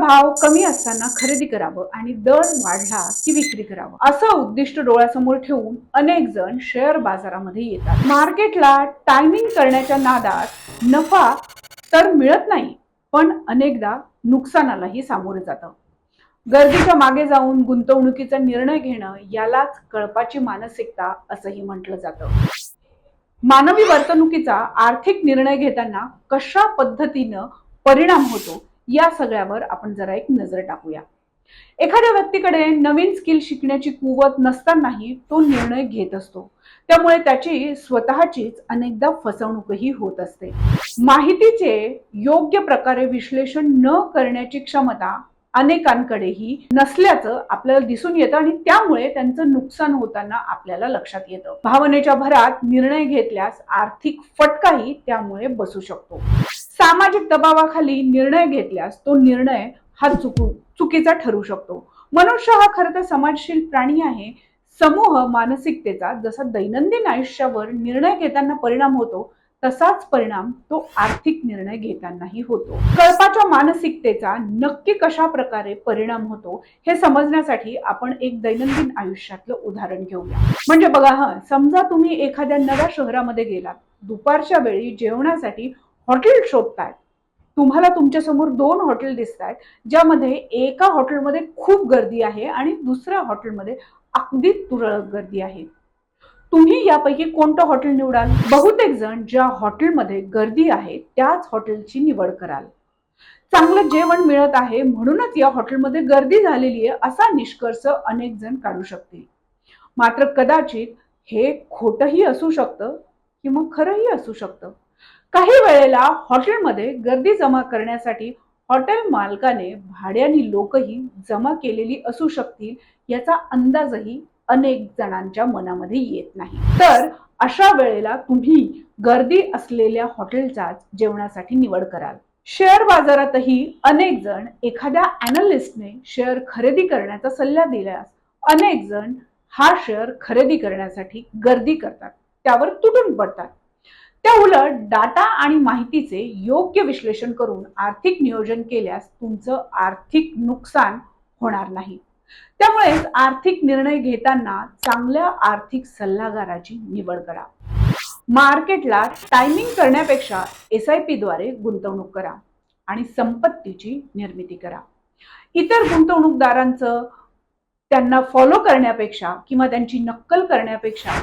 भाव कमी असताना खरेदी करावं आणि दर वाढला की विक्री करावं. असं उद्दिष्ट डोळ्यासमोर ठेवून अनेक जण शेअर बाजारामध्ये येतात. मार्केटला टायमिंग करण्याच्या नादात नफा तर मिळत नाही पण अनेकदा नुकसानालाही सामोरं जातं. गर्दीच्या मागे जाऊन गुंतवणुकीचा निर्णय घेणं यालाच कळपाची मानसिकता असंही म्हटलं जातं. मानवी वर्तणुकीचा आर्थिक निर्णय घेताना कशा पद्धतीनं परिणाम होतो या सगळ्यावर आपण जरा एक नजर टाकूया. एखाद्या व्यक्तीकडे नवीन स्किल शिकण्याची कुवत नसतानाही तो निर्णय घेत असतो. त्यामुळे त्याची स्वतःचीच अनेकदा फसवणूकही होत असते. माहितीचे योग्य प्रकारे विश्लेषण न करण्याची क्षमता अनेकांकडेही नसल्याचं आपल्याला दिसून येतं आणि त्यामुळे त्यांचं नुकसान होताना आपल्याला लक्षात येतं. भावनेच्या भरात निर्णय घेतल्यास आर्थिक फटकाही त्यामुळे बसू शकतो. सामाजिक दबावाखाली निर्णय घेतल्यास तो निर्णय हा चुकू चुकीचा ठरू शकतो. मनुष्य हा खरं तर समाजशील प्राणी आहे. समूह मानसिकतेचा जसा दैनंदिन आयुष्यावर निर्णय घेताना परिणाम होतो तसाच परिणाम तो आर्थिक निर्णय घेतानाही होतो. कळपाच्या मानसिकतेचा नक्की कशा प्रकारे परिणाम होतो हे समजण्यासाठी आपण एक दैनंदिन आयुष्यातलं उदाहरण घेऊया. म्हणजे बघा हा समजा तुम्ही एखाद्या नव्या शहरामध्ये गेलात. दुपारच्या वेळी जेवणासाठी हॉटेल शोधतायत. तुम्हाला तुमच्यासमोर दोन हॉटेल दिसत आहेत ज्यामध्ये एका हॉटेलमध्ये खूप गर्दी आहे आणि दुसऱ्या हॉटेलमध्ये अगदी तुरळक गर्दी आहे. तुम्ही यापैकी कोणतं हॉटेल निवडाल? बहुतेक जण ज्या हॉटेलमध्ये गर्दी आहे त्याच हॉटेलची निवड कराल. चांगलं जेवण मिळत आहे म्हणूनच या हॉटेलमध्ये गर्दी झालेली आहे असा निष्कर्ष अनेक जण काढू शकतील. मात्र कदाचित हे खोटंही असू शकतं किंवा खरंही असू शकतं. काही वेळेला हॉटेलमध्ये गर्दी जमा करण्यासाठी हॉटेल मालकाने भाड्याने लोकही जमा केलेली असू शकतील याचा अंदाजही अनेक जणांच्या मनामध्ये येत नाही. तर अशा वेळेला तुम्ही गर्दी असलेल्या हॉटेलचाच जेवणासाठी निवड कराल. शेअर बाजारातही अनेक जण एखाद्या अनालिस्टने शेअर खरेदी करण्याचा सल्ला दिल्यास अनेक जण हा शेअर खरेदी करण्यासाठी गर्दी करतात. त्यावर तुटून पडतात. त्या उलट डाटा आणि माहितीचे योग्य विश्लेषण करून आर्थिक नियोजन केल्यास तुमचं आर्थिक नुकसान होणार नाही. त्यामुळेच आर्थिक निर्णय घेताना चांगल्या आर्थिक सल्लागाराची निवड करा. मार्केटला टायमिंग करण्यापेक्षा एस आय पी द्वारे गुंतवणूक करा आणि संपत्तीची निर्मिती करा. इतर गुंतवणूकदारांचं त्यांना फॉलो करण्यापेक्षा किंवा त्यांची नक्कल करण्यापेक्षा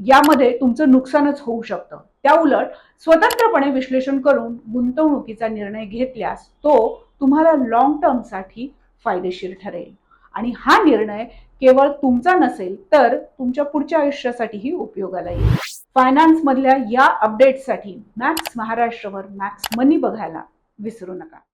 यामध्ये तुमचं नुकसानच होऊ शकतं. त्या उलट स्वतंत्रपणे विश्लेषण करून गुंतवणुकीचा निर्णय घेतल्यास तो तुम्हाला लॉंग टर्मसाठी फायदेशीर ठरेल. आणि हा निर्णय केवळ तुमचा नसेल तर तुमच्या पुढच्या आयुष्यासाठीही उपयोगाला येईल. फायनान्स मधल्या या अपडेटसाठी मॅक्स महाराष्ट्रवर मॅक्स मनी बघायला विसरू नका.